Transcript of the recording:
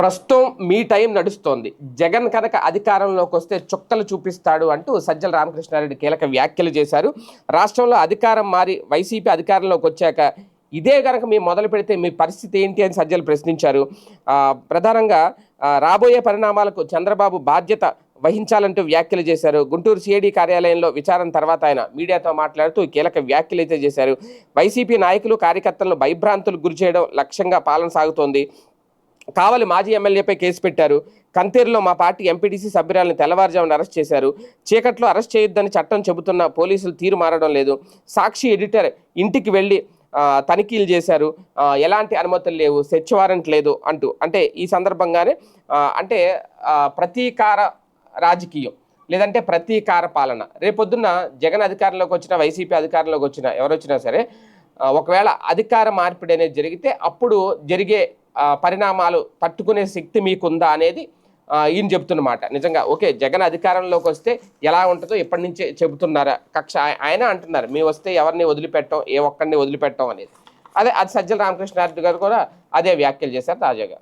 ప్రస్తుతం మీ టైం నడుస్తోంది. జగన్ కనుక అధికారంలోకి వస్తే చుక్కలు చూపిస్తాడు అంటూ సజ్జల రామకృష్ణారెడ్డి కీలక వ్యాఖ్యలు చేశారు. రాష్ట్రంలో అధికారం మారి వైసీపీ అధికారంలోకి వచ్చాక ఇదే కనుక మేము మొదలు పెడితే మీ పరిస్థితి ఏంటి అని సజ్జలు ప్రశ్నించారు. ప్రధానంగా రాబోయే పరిణామాలకు చంద్రబాబు బాధ్యత వహించాలంటూ వ్యాఖ్యలు చేశారు. గుంటూరు సిఐడి కార్యాలయంలో విచారణ తర్వాత ఆయన మీడియాతో మాట్లాడుతూ కీలక వ్యాఖ్యలు అయితే చేశారు. వైసీపీ నాయకులు కార్యకర్తలను భయభ్రాంతులకు గురి చేయడం లక్ష్యంగా పాలన సాగుతోంది. కావలి మాజీ ఎమ్మెల్యేపై కేసు పెట్టారు. కంతేరులో మా పార్టీ ఎంపీటీసీ సభ్యురాలను తెల్లవారుజామున అరెస్ట్ చేశారు. చీకట్లో అరెస్ట్ చేయొద్దని చట్టం చెబుతున్న పోలీసులు తీరు మారడం లేదు. సాక్షి ఎడిటర్ ఇంటికి వెళ్ళి తనిఖీలు చేశారు. ఎలాంటి అనుమతులు లేవు. సెర్చ్ వారెంట్ లేదు అంటూ. అంటే ఈ సందర్భంగానే అంటే ప్రతీకార రాజకీయం లేదంటే ప్రతీకార పాలన. రేపొద్దున్న జగన్ అధికారంలోకి వచ్చిన వైసీపీ అధికారంలోకి వచ్చిన ఎవరొచ్చినా సరే ఒకవేళ అధికార మార్పిడి అనేది జరిగితే అప్పుడు జరిగే పరిణామాలు తట్టుకునే శక్తి మీకుందా అనేది ఈయన చెబుతున్నమాట. నిజంగా ఓకే జగన్ అధికారంలోకి వస్తే ఎలా ఉంటుందో ఎప్పటి నుంచే చెబుతున్నారా? కక్ష ఆయన అంటున్నారు మేము వస్తే ఎవరిని వదిలిపెట్టం ఏ ఒక్కరిని వదిలిపెట్టం అనేది. అదే అది సజ్జల రామకృష్ణారెడ్డి గారు కూడా అదే వ్యాఖ్యలు చేశారు తాజాగా.